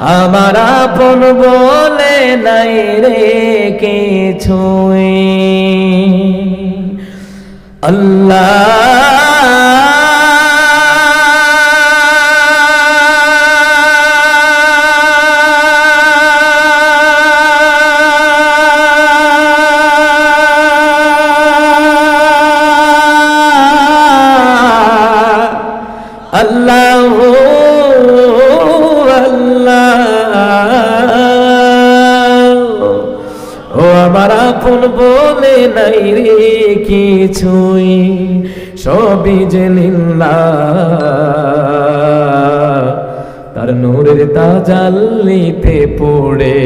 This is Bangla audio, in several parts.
আমার আপন বলে নাই রে কিছুই। আল্লাহ। আল্লাহ। আমার আপন বলে নাই রে কিছুই সবই যে লীলা। তার নূরের তাজাল্লিতে পড়ে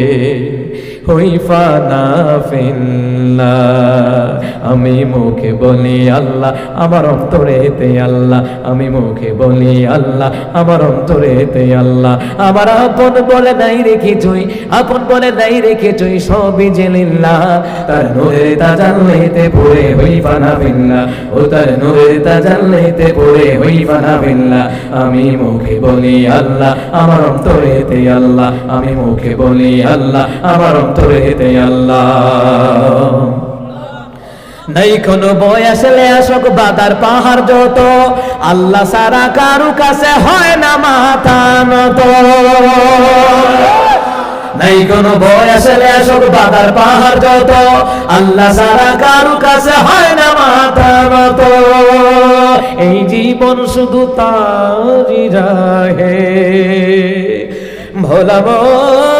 হই ফানা ফিল্লা। আমি মুখে বলি আল্লাহ, আমার অন্তরেতে আল্লাহ। আমি মুখে বলি আল্লাহ, আমার অন্তরেতে আল্লাহ। আমার আপন বলে নাই রেখে কিছুই, আপন বলে নাই রেখে কিছুই, সবই জেলিল্লাহ তার নূরে তাজাল্লিতে পড়ে হই ফানা ফিল্লা। ও তার নূরে তাজাল্লিতে পড়ে হই ফানা ফিল্লা। আমি মুখে বলি আল্লাহ, আমার অন্তরেতে আল্লাহ। আমি মুখে বলি আল্লাহ, আমার অন্তরেতে আল্লাহ। নাই কোনো বয় আসলে আসক বাদার পাহাড় যত, আল্লাহ সারা কারু কাছে হয় না মাথা নাই কোনো ভয় আসলে বাদার পাহাড় যত, আল্লাহ সারা কারু কাছে হয় না মাথা এই জীবন শুধু তারি রাহে ভোলামো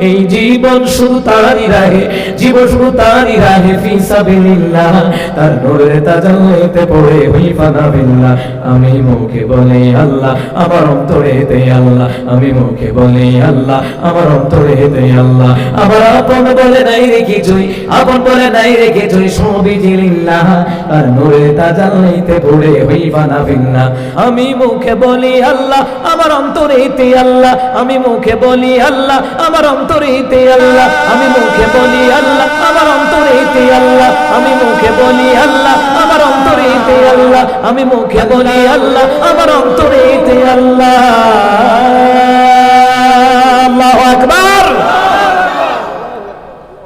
এই জীবন শুধু তারই রাহে, জীবন শুধু তারই রাহে, ফি সাবিলিল্লাহ, তার নূরে তাজাল্লিতে পড়ে হই ফানা বিল্লাহ আমি মুখে বলি আল্লাহ, আমার অন্তরেতে আল্লাহ। আমি মুখে বলি আল্লাহ, আমার অন্তরেতে আল্লাহ। আমার আপন বলে নাই রে কিছুই আপন বলে নাই রে কিছুই সবই জিলিল্লাহ তার নূরে তাজাল্লিতে পড়ে হই ফানা বিল্লাহ আমি মুখে বলি আল্লাহ, আমার অন্তরেতে আল্লাহ। আমি মুখে বলি আল্লাহ, আমার আল্লাহ, আমি মুখে বলি আল্লাহ, আমার অন্তরেতে আল্লাহ, আমি মুখে বলি আল্লাহ, আমার আল্লাহ, আমি মুখে বলি আল্লাহ, আমার অন্তরেতে আল্লাহু আকবার।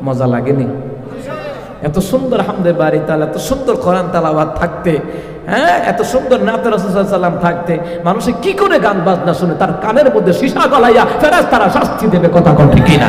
মজা লাগেনি? এত সুন্দর হামদের বাড়ি, তাহলে এত সুন্দর কোরআন তালাবাদ থাকতে হ্যাঁ? এত সুন্দর নাতে রসুলাম থাকতে, মানুষে কি করে গান বাজনা শুনে? তার কানের মধ্যে সীসা গলাইয়া ফেরাজ তারা শাস্তি দেবে, কথা কন ঠিক কিনা?